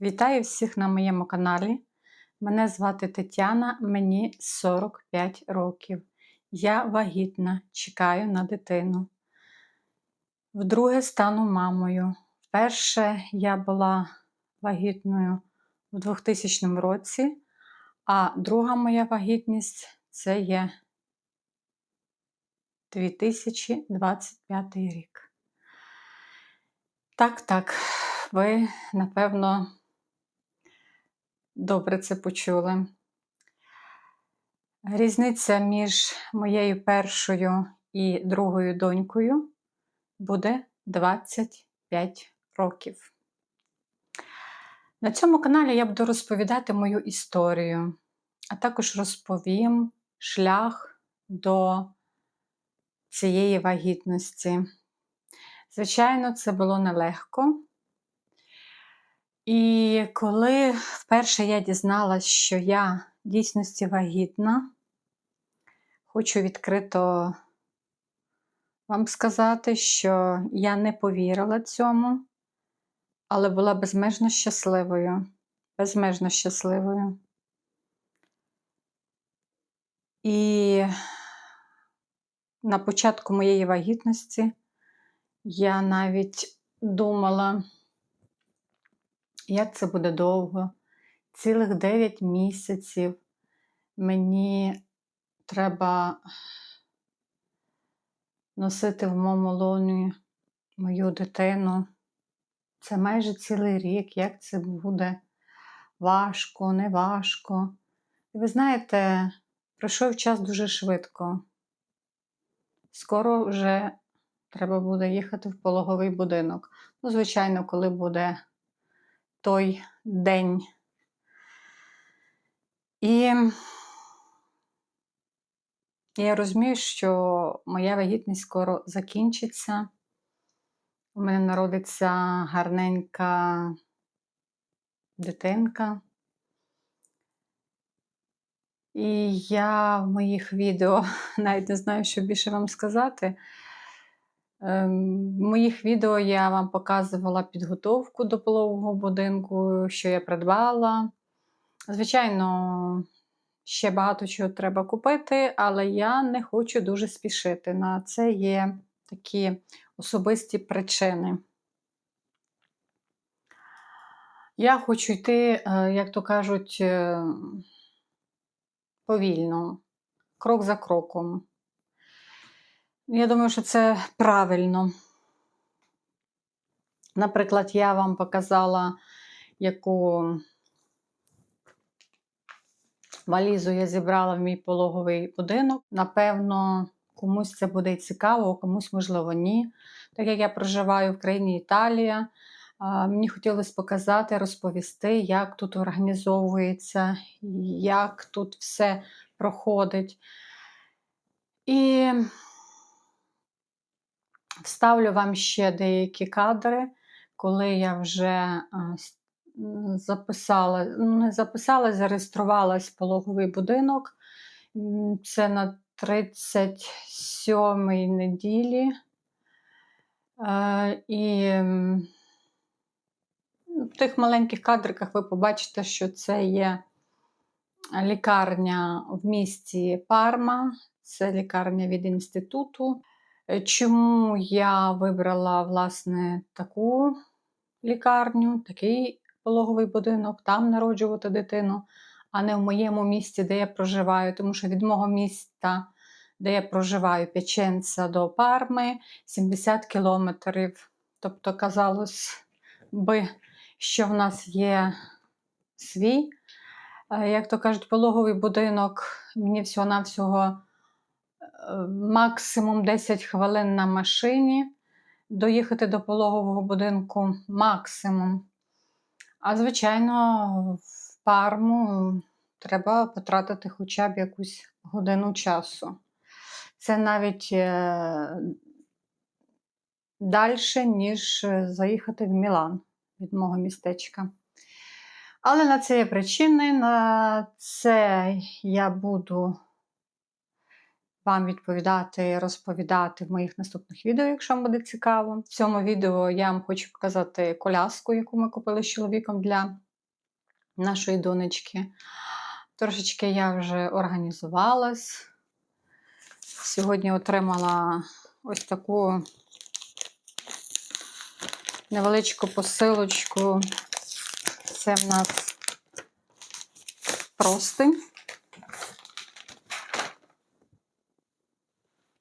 Вітаю всіх на моєму каналі. Мене звати Тетяна, мені 45 років. Я вагітна, чекаю на дитину. Вдруге стану мамою. Вперше я була вагітною у 2000 році, а друга моя вагітність це є 2025 рік. Так, так, ви, напевно, добре це почули. Різниця між моєю першою і другою донькою буде 25 років. На цьому каналі я буду розповідати мою історію, а також розповім шлях до цієї вагітності. Звичайно, це було нелегко. І коли вперше я дізналась, що я в дійсності вагітна, хочу відкрито вам сказати, що я не повірила цьому, але була безмежно щасливою. Безмежно щасливою. І на початку моєї вагітності я навіть думала, як це буде довго. Цілих 9 місяців мені треба носити в моєму лоні мою дитину. Це майже цілий рік, як це буде важко, не важко. І ви знаєте, пройшов час дуже швидко. Скоро вже треба буде їхати в пологовий будинок. Ну, звичайно, коли буде той день. І я розумію, що моя вагітність скоро закінчиться. У мене народиться гарненька дитинка. І я в моїх відео навіть не знаю, що більше вам сказати. Ем, В моїх відео я вам показувала підготовку до пологового будинку, що я придбала. Звичайно, ще багато чого треба купити, але я не хочу дуже спішити. На це є такі особисті причини. Я хочу йти, е, як то кажуть, е, повільно, крок за кроком. Я думаю, що це правильно. Наприклад, я вам показала, яку валізу я зібрала в мій пологовий будинок. Напевно, комусь це буде цікаво, комусь, можливо, ні. Так як я проживаю в країні Італія, мені хотілося показати, розповісти, як тут організовується, як тут все проходить. І вставлю вам ще деякі кадри, коли я вже записала, ну, не записала, зареєструвалась в пологовий будинок. Це на 37-й неділі. І в тих маленьких кадриках ви побачите, що це є лікарня в місті Парма, це лікарня від інституту. Чому я вибрала власне таку лікарню, такий пологовий будинок, там народжувати дитину, а не в моєму місті, де я проживаю, тому що від мого міста, де я проживаю, Печенця до Парми 70 кілометрів. Тобто, казалось би, що в нас є свій, е, як то кажуть, пологовий будинок, мені всього-навсього максимум 10 хвилин на машині. Доїхати до пологового будинку максимум. А звичайно, в парму треба потратити хоча б якусь годину часу. Це навіть е, далі, ніж заїхати в Мілан від мого містечка. Але на це є причини, на це я буду вам відповідати, розповідати в моїх наступних відео, якщо вам буде цікаво. В цьому відео я вам хочу показати коляску, яку ми купили з чоловіком для нашої донечки. Трошечки я вже організувалась. Сьогодні отримала ось таку невеличку посилочку. Це в нас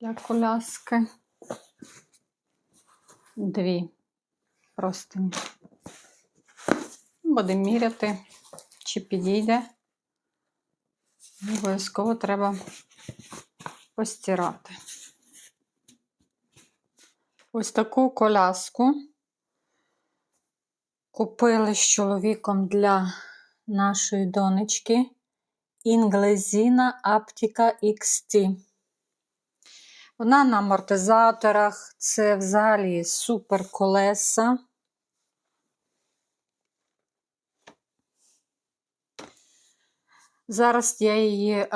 для коляски. Дві простині. Будемо міряти, чи підійде. Обов'язково треба постирати. Ось таку коляску купили з чоловіком для нашої донечки Інглезіна Аптіка XT. Вона на амортизаторах, це взагалі супер колеса. Зараз я її е,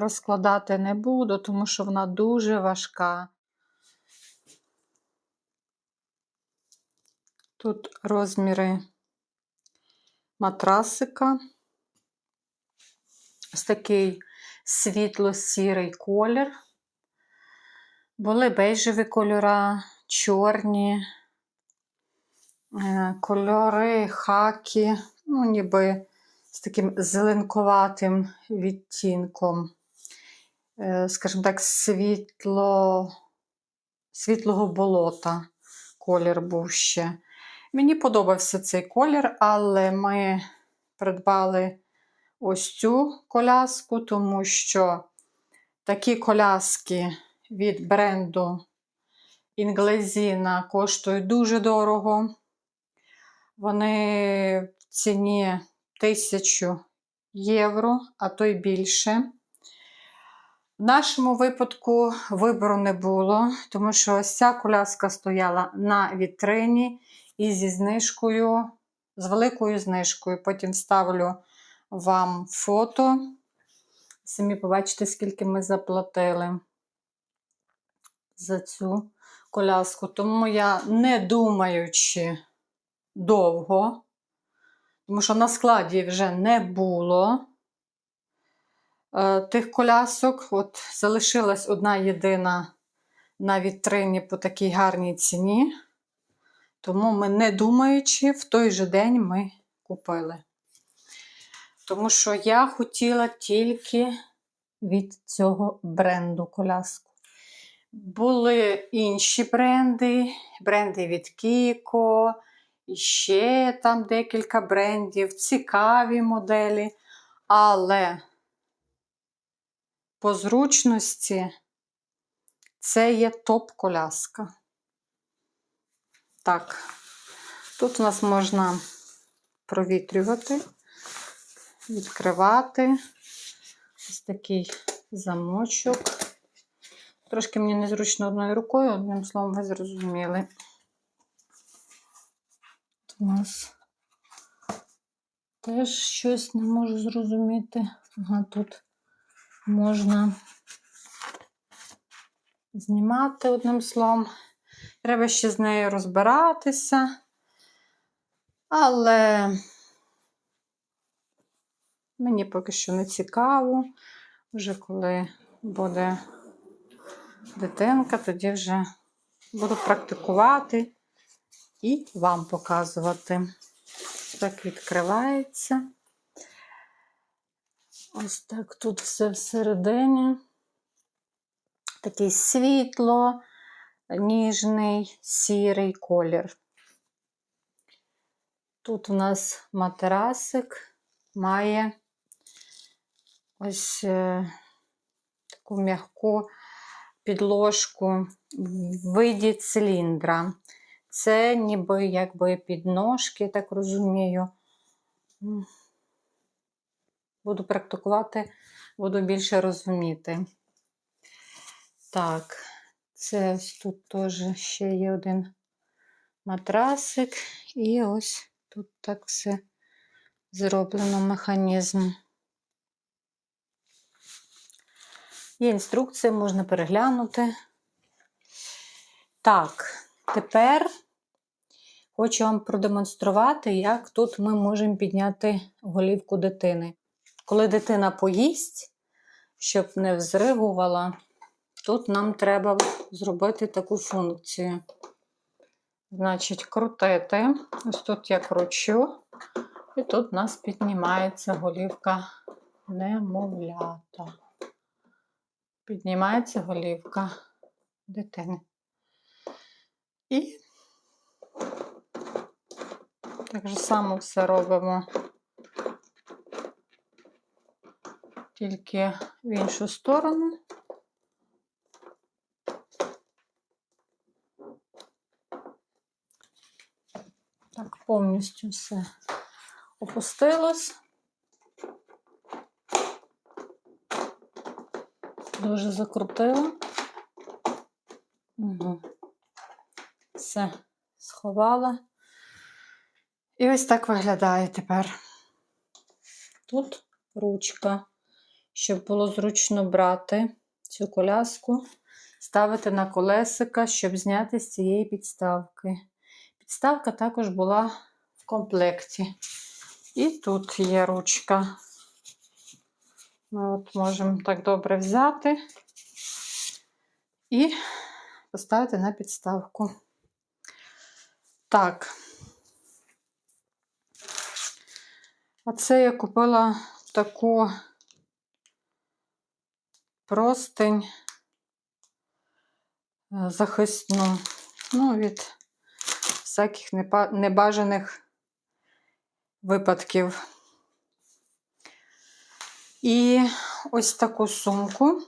розкладати не буду, тому що вона дуже важка. Тут розміри матрасика. Ось такий світло-сірий колір. Були бежеві кольора, чорні, е, кольори, хакі, ну, ніби з таким зеленкуватим відтінком, е, скажімо так, світло, світлого болота колір був ще. Мені подобався цей колір, але ми придбали ось цю коляску, тому що такі коляски від бренду Інглезіна коштують дуже дорого. Вони в ціні 1000 євро, а то й більше. В нашому випадку вибору не було, тому що ось ця коляска стояла на вітрині і зі знижкою, з великою знижкою. Потім ставлю вам фото. Самі побачите, скільки ми заплатили за цю коляску. Тому я, не думаючи довго, тому що на складі вже не було е, тих колясок. От залишилась одна єдина на вітрині по такій гарній ціні. Тому ми, не думаючи, в той же день ми купили. Тому що я хотіла тільки від цього бренду коляску. Були інші бренди, бренди від і ще там декілька брендів, цікаві моделі, але по зручності це є топ-коляска. Так, тут у нас можна провітрювати, відкривати. Ось такий замочок. Трошки мені незручно одною рукою, одним словом, ви зрозуміли. Тут у нас теж щось не можу зрозуміти. Ага, тут можна знімати одним словом. Треба ще з нею розбиратися. Але мені поки що не цікаво. Вже коли буде дитинка, тоді вже буду практикувати і вам показувати. Так відкривається. Ось так тут все всередині. Такий світло, ніжний, сірий колір. Тут у нас матерасик має ось е, таку м'яку підложку в виді циліндра. Це ніби якби підножки, так розумію. Буду практикувати, буду більше розуміти. Так, це тут теж ще є один матрасик, і ось тут так все зроблено механізм. Є інструкція, можна переглянути. Так, тепер Хочу вам продемонструвати, як тут ми можемо підняти голівку дитини. Коли дитина поїсть, щоб не взригувала, тут нам треба зробити таку функцію. Значить, крутити. Ось тут я кручу, і тут у нас піднімається голівка немовлята. Піднімається голівка дитини. І так же само все робимо тільки в іншу сторону. Так, повністю все опустилось. Дуже закрутила. Угу. Все сховала. І ось так виглядає тепер. Тут ручка, щоб було зручно брати цю коляску, ставити на колесика, щоб зняти з цієї підставки. Підставка також була в комплекті. І тут є ручка. Ми от можемо так добре взяти і поставити на підставку. Так. Оце я купила таку простень е, захисну, ну, від всяких небажаних випадків. І ось таку сумку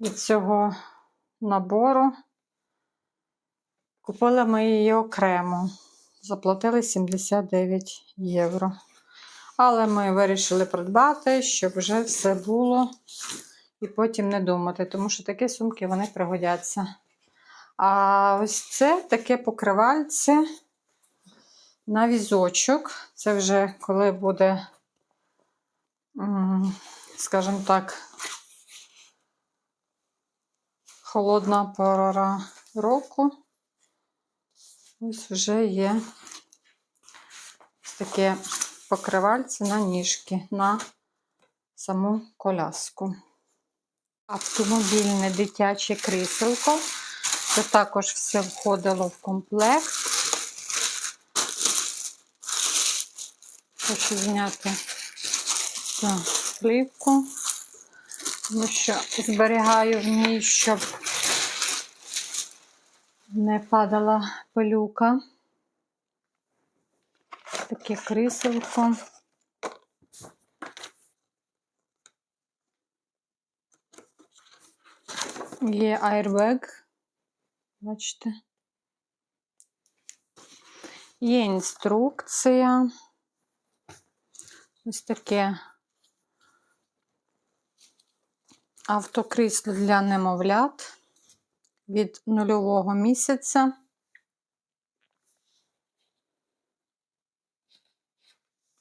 від цього набору. Купили ми її окремо. Заплатили 79 євро. Але ми вирішили придбати, щоб вже все було і потім не думати, тому що такі сумки вони пригодяться. А ось це таке покривальце на візочок. Це вже коли буде, скажімо так, холодна пора року. Ось вже є ось таке покривальце на ніжки, на саму коляску. Автомобільне дитяче кріселко. Це також все входило в комплект. Хочу зняти цю плівку, тому що зберігаю в ній, щоб не падала пилюка. Таке кріселко. Є airbag, бачите. Є інструкція. Ось таке автокрісло для немовлят від нульового місяця.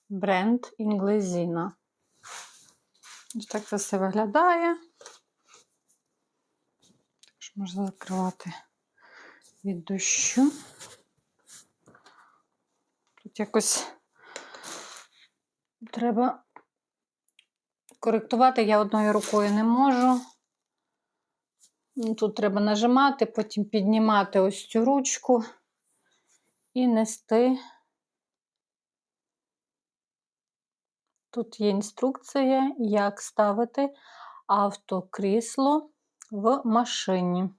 Бренд Інглезіна. Ось так це все виглядає. Також можна закривати від дощу. Тут якось треба коректувати, я одною рукою не можу. Тут треба нажимати, потім піднімати ось цю ручку і нести. Тут є інструкція, як ставити автокрісло в машині.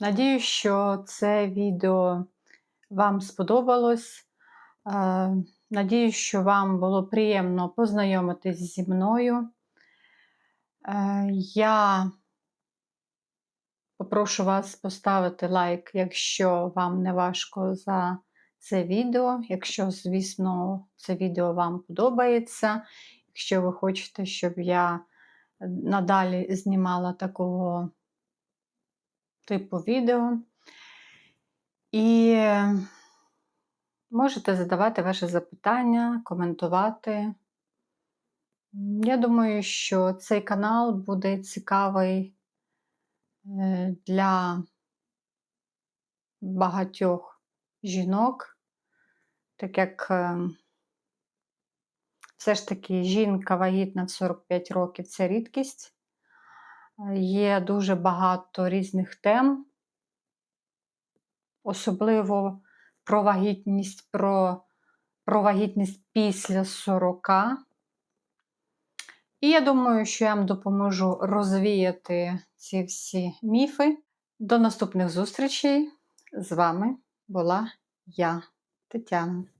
Надію, що це відео вам сподобалось. Е, Надію, що вам було приємно познайомитись зі мною. Е, Я попрошу вас поставити лайк, якщо вам не важко за це відео. Якщо, звісно, це відео вам подобається. Якщо ви хочете, щоб я надалі знімала такого типу відео. І можете задавати ваші запитання, коментувати. Я думаю, що цей канал буде цікавий е, для багатьох жінок, так як е, все ж таки жінка вагітна в 45 років це рідкість. Е, Є дуже багато різних тем, особливо про вагітність, про, про вагітність після 40. І я думаю, що я вам допоможу розвіяти ці всі міфи. До наступних зустрічей. З вами була я, Тетяна.